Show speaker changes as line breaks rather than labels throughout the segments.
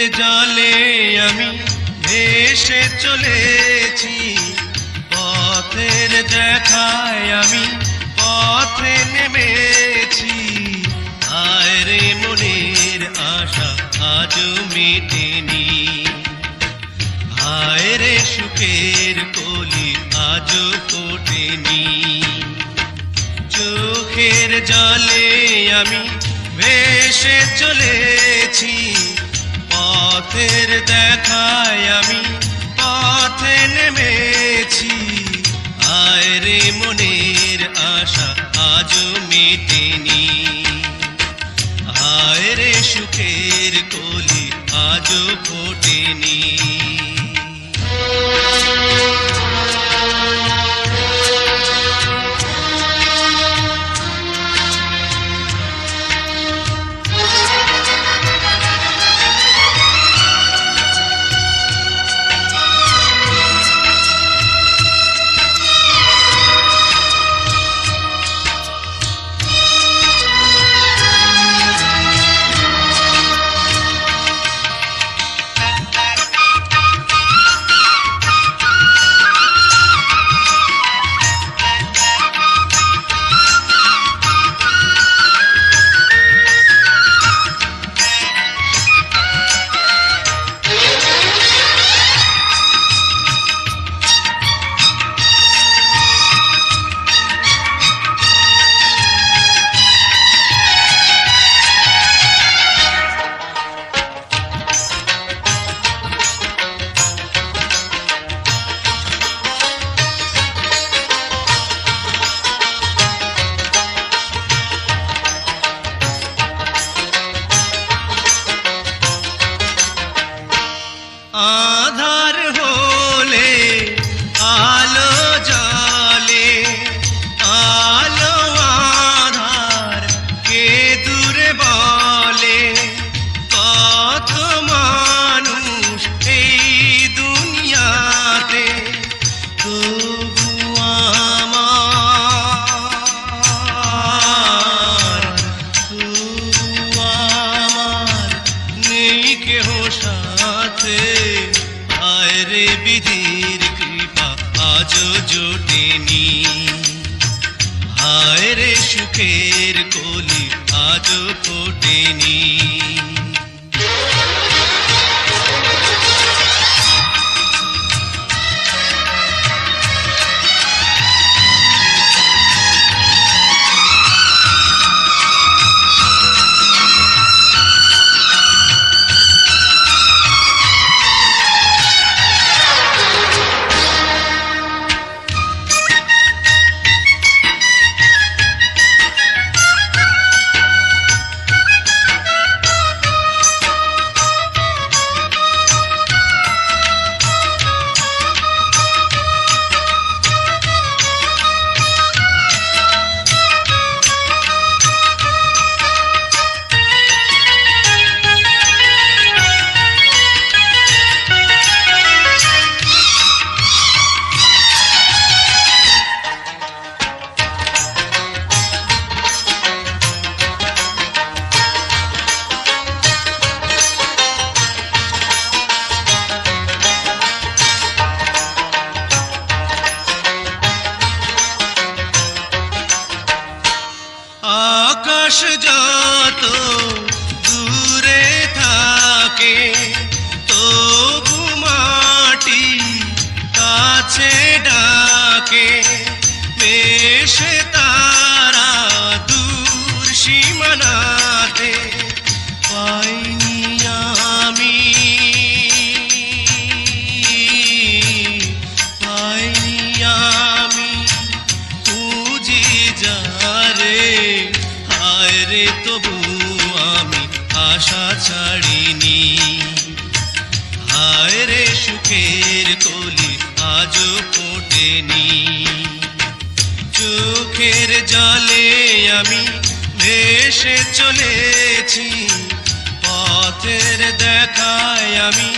আমি ভেসে চলেছি। পথের দেখায় আমি পথে নেমেছি। আয় রে মনের আশা আজও মেটেনি। হায় রে সুখের কলি আজও ফোটেনি। চোখের জলে আমি ভেসে চলেছি। পথের দেখায় আমি পথে নেমেছি। আয় রে মনের আশা, আজও মেটেনি। আয় রে সুখের কলি, আজও ফোটেনি। নেই কেহ সাথে? আয় রে বিধির কৃপা, আজও জোটেনি। হায় রে সুখের কলি, আজও ফোটেনি। बख्श जा तो আশা ছাড়িনি। হায় রে সুখের কলি, আজও ফোটেনি। চোখের জলে আমি ভেসে চলেছি। পথের দেখায় আমি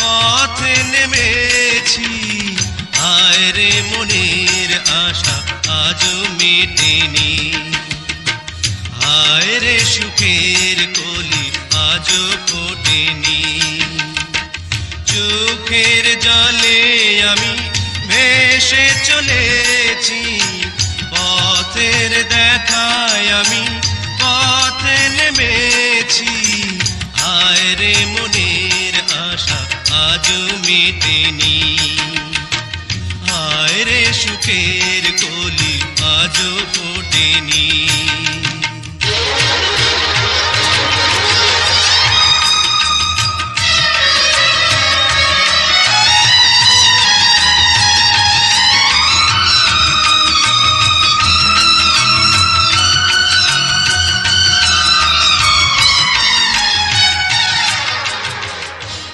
পথে নেমেছি। হায় রে মনের আশা, আজও মেটেনি। হায় রে সুখের কলি আজ ফোটেনি। চোখের জলে আমি ভেসে চলেছি। পথের দেখায় আমি পথে নেমেছি। হায় রে মনের আশা আজ মেটেনি। হায় রে সুখের কলি আজ ফোটেনি।